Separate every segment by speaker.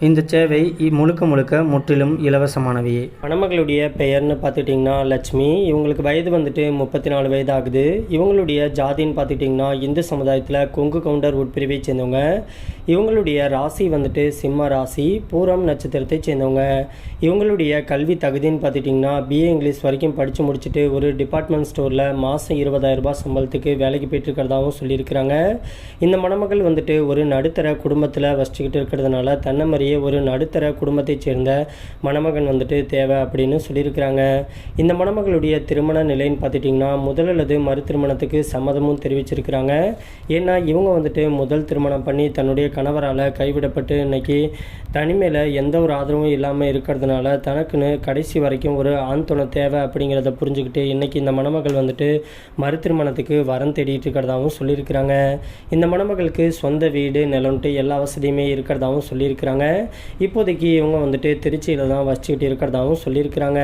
Speaker 1: இந்த சேவை இ- முழுக்க முழுக்க முற்றிலும் இலவசமானவையே மணமகளுடைய பெயர்னு பார்த்துட்டிங்கன்னா லட்சுமி இவங்களுக்கு வயது வந்துட்டு முப்பத்தி நாலு வயது ஆகுது இவங்களுடைய ஜாதின்னு பார்த்துட்டிங்கன்னா இந்து சமுதாயத்தில் கொங்கு கவுண்டர் உட்பிரிவை சேர்ந்தவங்க. இவங்களுடைய ராசி வந்துட்டு சிம்ம ராசி பூரம் நட்சத்திரத்தை சேர்ந்தவங்க. இவங்களுடைய கல்வி தகுதின்னு பார்த்துட்டிங்கன்னா பிஏ இங்கிலீஷ் வரைக்கும் படித்து முடிச்சுட்டு ஒரு டிபார்ட்மெண்ட் ஸ்டோரில் மாதம் இருபதாயிரரூபா சம்பளத்துக்கு வேலைக்கு போயிட்டு இருக்கிறதாகவும் சொல்லியிருக்கிறாங்க. இந்த மணமகள் வந்துட்டு ஒரு நடுத்தர குடும்பத்தில் வசிச்சுக்கிட்டு இருக்கிறதுனால தன்னை மாதிரியே ஒரு நடுத்தர குடும்பத்தைச் சேர்ந்த மணமகன் வந்துட்டு தேவை அப்படின்னு சொல்லியிருக்கிறாங்க. இந்த மணமகளுடைய திருமண நிலைன்னு பார்த்துட்டிங்கன்னா முதல் அல்லது மறு திருமணத்துக்கு சம்மதமும் தெரிவிச்சிருக்கிறாங்க. ஏன்னா இவங்க வந்துட்டு முதல் திருமணம் பண்ணி தன்னுடைய கணவரால் கைவிடப்பட்டு இன்னைக்கு தனிமையில் எந்த ஒரு ஆதரவும் இல்லாமல் இருக்கிறதுனால தனக்குன்னு கடைசி வரைக்கும் ஒரு ஆண் துணை தேவை அப்படிங்கிறத புரிஞ்சுக்கிட்டு இன்றைக்கி இந்த மணமகள் வந்துட்டு மறு திருமணத்துக்கு வரம் தேடிட்டு இருக்கிறதாகவும் சொல்லியிருக்கிறாங்க. இந்த மணமகளுக்கு சொந்த வீடு நிலம்ட்டு எல்லா வசதியுமே இருக்கிறதாகவும் சொல்லியிருக்கிறாங்க. இப்போதைக்கு இவங்க வந்துட்டு திருச்சியில் தான் வச்சுக்கிட்டு இருக்கிறதாகவும் சொல்லியிருக்கிறாங்க.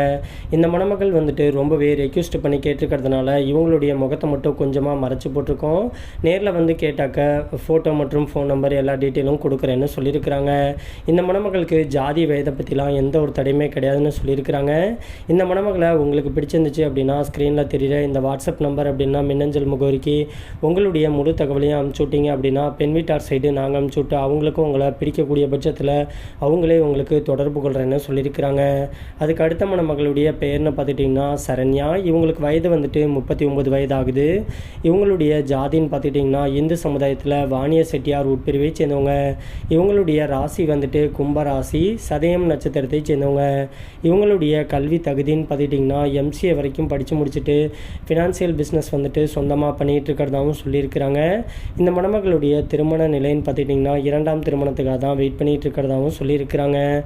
Speaker 1: இந்த மணமகள் வந்துட்டு ரொம்பவே ரெக்யூஸ்ட் பண்ணி கேட்டிருக்கிறதுனால இவங்களுடைய முகத்தை மட்டும் கொஞ்சமாக மறைச்சி போட்டிருக்கோம். நேரில் வந்து கேட்டாக்க ஃபோட்டோ மற்றும் ஃபோன் நம்பர் எல்லா டீட்டெயிலும் கொடுக்குறேன்னு சொல்லியிருக்கிறாங்க. இந்த மணமகளுக்கு ஜாதி வயதை பற்றிலாம் எந்த ஒரு தடையுமே கிடையாதுன்னு சொல்லியிருக்கிறாங்க. இந்த மணமகளை உங்களுக்கு பிடிச்சிருந்துச்சு அப்படின்னா ஸ்க்ரீனில் தெரியுற இந்த வாட்ஸ்அப் நம்பர் அப்படின்னா மின்னஞ்சல் முகவரிக்கு உங்களுடைய முழு தகவலையும் அனுப்பிச்சு விட்டீங்க அப்படின்னா பெண் வீட்டார் சைடு நாங்கள் அனுப்பிச்சு விட்டு அவங்களுக்கும் உங்களை பிடிக்கக்கூடிய பட்சத்தில் அவங்களே உங்களுக்கு தொடர்பு கொள்கிறேன்னு சொல்லியிருக்கிறாங்க. அதுக்கு அடுத்த மணமகளுடைய பெயர்னு பார்த்துட்டிங்கன்னா சரண்யா. இவங்களுக்கு வயது வந்துட்டு முப்பத்தி ஒம்பது வயது ஆகுது இவங்களுடைய ஜாதின்னு பார்த்துட்டிங்கன்னா இந்து சமுதாயத்தில் வாணிய செட்டியார் உட்பிரிவை சேர்ந்தவங்க. இவங்களுடைய ராசி வந்துட்டு கும்ப ராசி சதயம் நட்சத்திரத்தை சேர்ந்தவங்க. இவங்களுடைய கல்வி தகுதின்னு பார்த்துட்டிங்கன்னா எம்சிஏ வரைக்கும் படித்து முடிச்சுட்டு ஃபினான்சியல் பிஸ்னஸ் வந்துட்டு சொந்தமாக பண்ணிகிட்டு இருக்கிறதாவும் சொல்லியிருக்கிறாங்க. இந்த மணமகளுடைய திருமண நிலைன்னு பார்த்துட்டிங்கன்னா இரண்டாம் திருமணத்துக்காக தான் வெயிட் பண்ணிகிட்டு இருக்கிறதா சொல்லியிருக்கிறாங்க.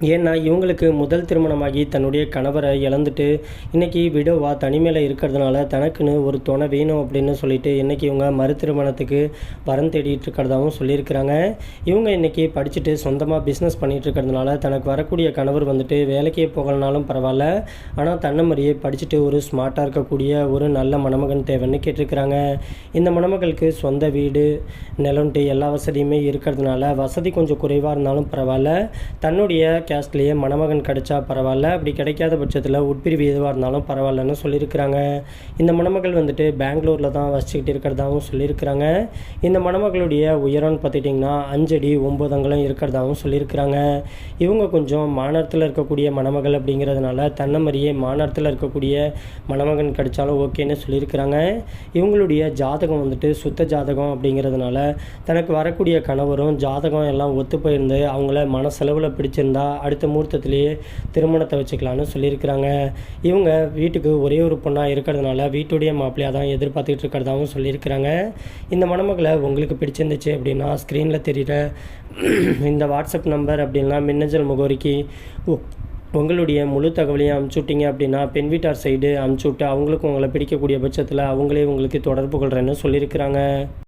Speaker 1: ஏன்னா இவங்களுக்கு முதல் திருமணமாகி தன்னுடைய கணவரை இழந்துட்டு இன்றைக்கி விடோவா தனிமையில் இருக்கிறதுனால தனக்குன்னு ஒரு துணை வேணும் அப்படின்னு சொல்லிட்டு இன்றைக்கி இவங்க மறு திருமணத்துக்கு வரம் தேடிட்டு இருக்கிறதாகவும் சொல்லியிருக்கிறாங்க. இவங்க இன்னைக்கு படிச்சுட்டு சொந்தமாக பிஸ்னஸ் பண்ணிகிட்டு இருக்கிறதுனால தனக்கு வரக்கூடிய கணவர் வந்துட்டு வேலைக்கே போகலனாலும் பரவாயில்ல. ஆனால் தன்னை மாதிரியே படிச்சுட்டு ஒரு ஸ்மார்ட்டாக இருக்கக்கூடிய ஒரு நல்ல மணமகன் தேவைன்னு கேட்டிருக்கிறாங்க. இந்த மணமகளுக்கு சொந்த வீடு நிலம்ட்டு எல்லா வசதியுமே இருக்கிறதுனால வசதி கொஞ்சம் குறைவாக இருந்தாலும் பரவாயில்ல. தன்னுடைய கேஸ்ட்லேயே மணமகன் கிடைச்சா பரவாயில்ல அப்படி கிடைக்காத பட்சத்தில் உட்பிரிவு எதுவாக இருந்தாலும் பரவாயில்லன்னு சொல்லியிருக்கிறாங்க. இந்த மணமகள் வந்துட்டு பெங்களூரில் தான் வசிச்சுக்கிட்டு இருக்கிறதாகவும் சொல்லியிருக்கிறாங்க. இந்த மணமகளுடைய உயரம்னு பார்த்துட்டிங்கன்னா அஞ்சடி ஒம்பது அங்கலம் இருக்கிறதாவும் சொல்லியிருக்கிறாங்க. இவங்க கொஞ்சம் மாநகரத்தில் இருக்கக்கூடிய மணமகள் அப்படிங்கிறதுனால தன்னை மாதிரியே மாநகரத்தில் இருக்கக்கூடிய மணமகன் கிடைச்சாலும் ஓகேன்னு சொல்லியிருக்கிறாங்க. இவங்களுடைய ஜாதகம் வந்துட்டு சுத்த ஜாதகம் அப்படிங்கிறதுனால தனக்கு வரக்கூடிய கணவரும் ஜாதகம் எல்லாம் ஒத்து போயிருந்து அவங்கள மனசெலவில் பிடிச்சிருந்தா அடுத்த முகூர்த்தத்திலேயே திருமணத்தை வச்சுக்கலான்னு சொல்லியிருக்கிறாங்க. இவங்க வீட்டுக்கு ஒரே ஒரு பொண்ணாக இருக்கிறதுனால வீட்டுடைய மாப்பிள்ளையாக தான் எதிர்பார்த்துக்கிட்டு இருக்கிறதாகவும் சொல்லியிருக்கிறாங்க. இந்த மணமகளை உங்களுக்கு பிடிச்சிருந்துச்சு அப்படின்னா ஸ்க்ரீனில் தெரிகிற இந்த வாட்ஸ்அப் நம்பர் அப்படின்னா மின்னஞ்சல் முகவரிக்கு உங்களுடைய முழு தகவலையும் அமுச்சு விட்டீங்க அப்படின்னா பெண் வீட்டார் சைடு அமுச்சு விட்டு அவங்களுக்கும் உங்களை பிடிக்கக்கூடிய பட்சத்தில் அவங்களே உங்களுக்கு தொடர்பு கொள்கிறேன்னு சொல்லியிருக்கிறாங்க.